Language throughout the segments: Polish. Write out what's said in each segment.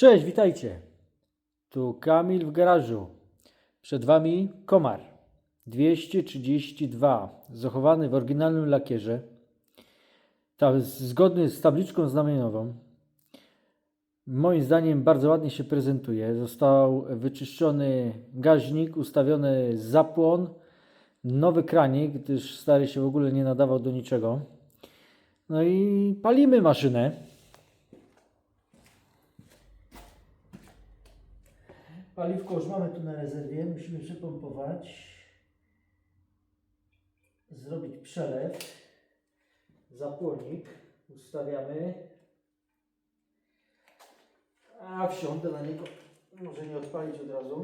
Cześć, witajcie. Tu Kamil w garażu. Przed Wami komar 232, zachowany w oryginalnym lakierze, ta, zgodny z tabliczką znamienową. Moim zdaniem bardzo ładnie się prezentuje. Został wyczyszczony gaźnik, ustawiony zapłon, nowy kranik, gdyż stary się w ogóle nie nadawał do niczego. No i palimy maszynę. Paliwko już mamy tu na rezerwie, musimy przepompować, zrobić przelew, zapłonik ustawiamy, a wsiądę na niego, może nie odpalić od razu.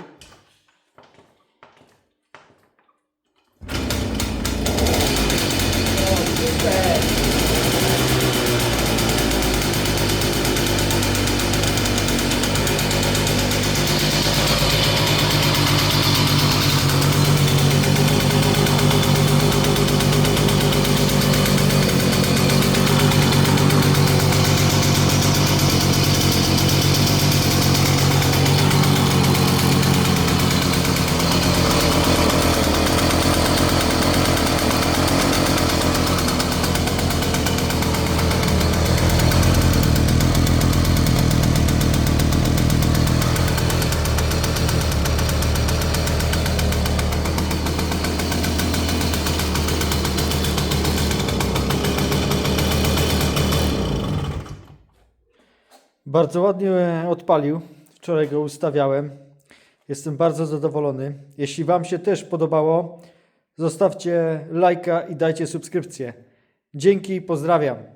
Bardzo ładnie e, odpalił. Wczoraj go ustawiałem. Jestem bardzo zadowolony. Jeśli Wam się też podobało, zostawcie lajka i dajcie subskrypcję. Dzięki, pozdrawiam.